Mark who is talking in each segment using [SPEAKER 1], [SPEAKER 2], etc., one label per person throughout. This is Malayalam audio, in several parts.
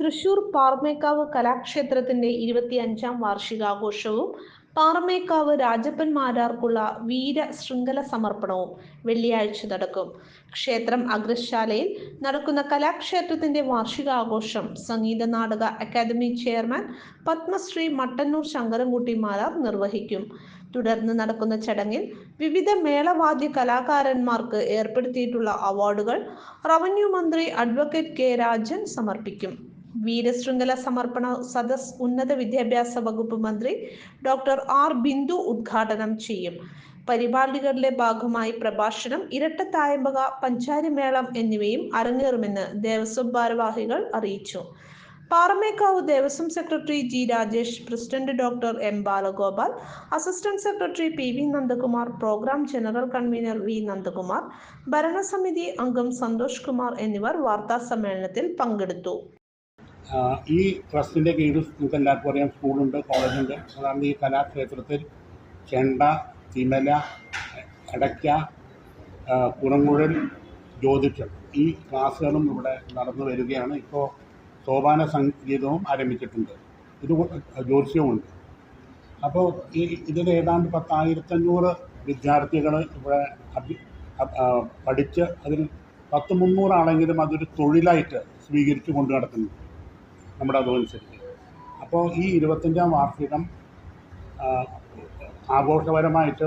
[SPEAKER 1] തൃശൂർ പാറമേക്കാവ് കലാക്ഷേത്രത്തിന്റെ ഇരുപത്തിയഞ്ചാം വാർഷികാഘോഷവും പാറമേക്കാവ് രാജപ്പൻ മാരാർക്കുള്ള വീര ശൃംഖല സമർപ്പണവും വെള്ളിയാഴ്ച നടക്കും. ക്ഷേത്രം അഗ്രശാലയിൽ നടക്കുന്ന കലാക്ഷേത്രത്തിന്റെ വാർഷികാഘോഷം സംഗീത നാടക അക്കാദമി ചെയർമാൻ പത്മശ്രീ മട്ടന്നൂർ ശങ്കരൻകുട്ടി മാരാർ നിർവഹിക്കും. തുടർന്ന് നടക്കുന്ന ചടങ്ങിൽ വിവിധ മേളവാദ്യ കലാകാരന്മാർക്ക് ഏർപ്പെടുത്തിയിട്ടുള്ള അവാർഡുകൾ റവന്യൂ മന്ത്രി അഡ്വക്കേറ്റ് കെ രാജൻ സമർപ്പിക്കും. വീരശൃംഖല സമർപ്പണ സദസ് ഉന്നത വിദ്യാഭ്യാസ വകുപ്പ് മന്ത്രി ഡോക്ടർ ആർ ബിന്ദു ഉദ്ഘാടനം ചെയ്യും. പരിപാടികളുടെ ഭാഗമായി പ്രഭാഷണം ഇരട്ടത്തായമ്പക പഞ്ചാരിമേളം എന്നിവയും അരങ്ങേറുമെന്ന് ദേവസ്വം ഭാരവാഹികൾ അറിയിച്ചു. Paramekkavu Devaswom secretary G Rajesh president doctor M Balagopal assistant secretary P V Nandakumar programme general convener V Nandakumar ഭരണസമിതി അംഗം സന്തോഷ് കുമാർ എന്നിവർ വാർത്താ സമ്മേളനത്തിൽ പങ്കെടുത്തു.
[SPEAKER 2] ഈ ട്രസ്റ്റിന്റെ കീഴിൽ നിങ്ങൾക്ക് എല്ലാവർക്കും അറിയാം സ്കൂളുണ്ട് കോളേജുണ്ട്. അതാണ് ഈ കലാക്ഷേത്രത്തിൽ ചെണ്ട തിമല അടയ്ക്ക കുറങ്ങുഴൽ ജ്യോതിഷം ഈ ക്ലാസ്സുകളും ഇവിടെ നടന്നു വരികയാണ്. ഇപ്പോൾ സോപാന സംഗീതവും ആരംഭിച്ചിട്ടുണ്ട്. ഇത് ജ്യോതിഷവുമുണ്ട്. അപ്പോൾ ഈ ഇതിൽ ഏതാണ്ട് പത്തായിരത്തഞ്ഞൂറ് വിദ്യാർത്ഥികൾ ഇവിടെ പഠിച്ച് അതിൽ പത്ത് മുന്നൂറാണെങ്കിലും അതൊരു തൊഴിലായിട്ട് സ്വീകരിച്ചു കൊണ്ടു നടക്കുന്നു. നമ്മുടെ അതനുസരിച്ച്. അപ്പോൾ ഈ ഇരുപത്തഞ്ചാം വാർഷികം ആഘോഷപരമായിട്ട്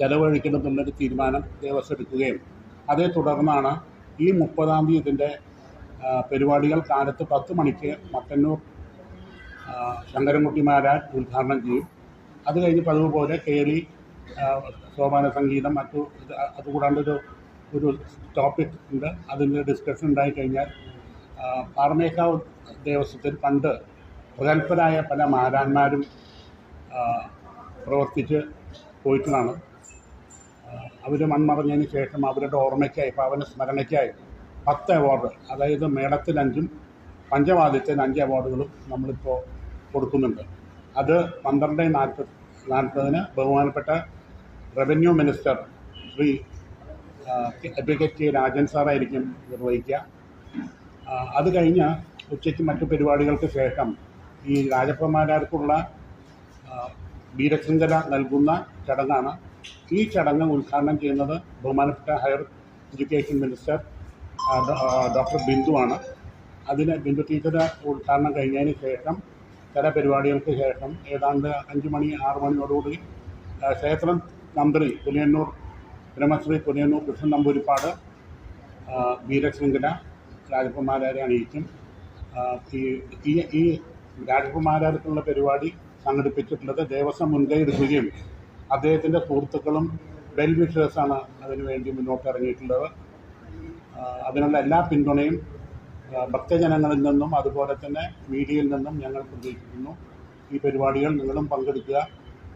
[SPEAKER 2] ചെലവഴിക്കണമെന്നൊരു തീരുമാനം ദേവസ്വം എടുക്കുകയും അതേ തുടർന്നാണ് ഈ മുപ്പതാം തീയതി ഇതിന്റെ പരിപാടികൾ കാലത്ത് പത്ത് മണിക്ക് മട്ടന്നൂർ ശങ്കരൻകുട്ടി മാരാൻ ഉദ്ഘാടനം ചെയ്യും. അത് കഴിഞ്ഞ് പതിവ് പോലെ കയറി സോപാന സംഗീതം മറ്റു അതുകൂടാണ്ടൊരു അതുകൂടാണ്ട് ഒരു ടോപ്പിക് ഉണ്ട്. അതിന്റെ ഡിസ്കഷൻ ഉണ്ടായി കഴിഞ്ഞാൽ ആ, പാറമേക്കാവ് ദേവസ്വത്തിൽ പണ്ട് പ്രഗത്ഭരായ പല മാരാന്മാരും പ്രവർത്തിച്ച് പോയിട്ടാണ് അവർ മൺമറഞ്ഞതിന് ശേഷം അവരുടെ ഓർമ്മയ്ക്കായി പാവന സ്മരണയ്ക്കായി പത്ത് അവാർഡ് അതായത് മേളത്തിൽ അഞ്ചും പഞ്ചവാദ്യത്തിന് അഞ്ച് അവാർഡുകളും നമ്മളിപ്പോൾ കൊടുക്കുന്നുണ്ട്. അത് പന്ത്രണ്ട് നാൽപ്പത് നാൽപ്പതിന് ബഹുമാനപ്പെട്ട revenue minister Shri advocate Rajan സാറായിരിക്കും നിർവഹിക്കുക. അത് കഴിഞ്ഞ് ഉച്ചയ്ക്ക് മറ്റു പരിപാടികൾക്ക് ശേഷം ഈ രാജപ്പന്മാരാർക്കുള്ള വീരശൃംഖല നൽകുന്ന ചടങ്ങാണ്. ഈ ചടങ്ങ് ഉദ്ഘാടനം ചെയ്യുന്നത് ബഹുമാനപ്പെട്ട ഹയർ എഡ്യൂക്കേഷൻ മിനിസ്റ്റർ ഡോക്ടർ ബിന്ദുവാണ് അതിന് ബിന്ദു ടീച്ചർ ഉദ്ഘാടനം കഴിഞ്ഞതിന് ശേഷം ചില പരിപാടികൾക്ക് ശേഷം ഏതാണ്ട് അഞ്ച് മണി ആറ് മണിയോടുകൂടി ക്ഷേത്രം തന്ത്രി പുലിയന്നൂർ ബ്രഹ്മശ്രീ പുലിയന്നൂർ കൃഷ്ണൻ നമ്പൂരിപ്പാട് വീരശൃംഖല രാജകുമാരെ അണിയിക്കും ഈ ഈ രാജകുമാരാർക്കുള്ള പരിപാടി സംഘടിപ്പിച്ചിട്ടുള്ളത് ദേവസ്വം മുൻകൈ എടുക്കുകയും അദ്ദേഹത്തിന്റെ സുഹൃത്തുക്കളും വെൽ അതിനുവേണ്ടി അതിനു വേണ്ടി മുന്നോട്ട് ഇറങ്ങിയിട്ടുള്ളത്. അതിനുള്ള എല്ലാ പിന്തുണയും ഭക്തജനങ്ങളിൽ നിന്നും അതുപോലെ തന്നെ മീഡിയയിൽ നിന്നും ഞങ്ങൾ പ്രതീക്ഷിക്കുന്നു. ഈ പരിപാടികൾ നിങ്ങളും പങ്കെടുക്കുക.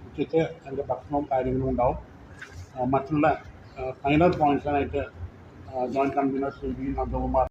[SPEAKER 2] ഉച്ചയ്ക്ക് അതിന്റെ ഭക്ഷണവും കാര്യങ്ങളും ഉണ്ടാവും. മറ്റുള്ള final പോയിന്റ്സിനായിട്ട് joint convener Shri V Nandakumar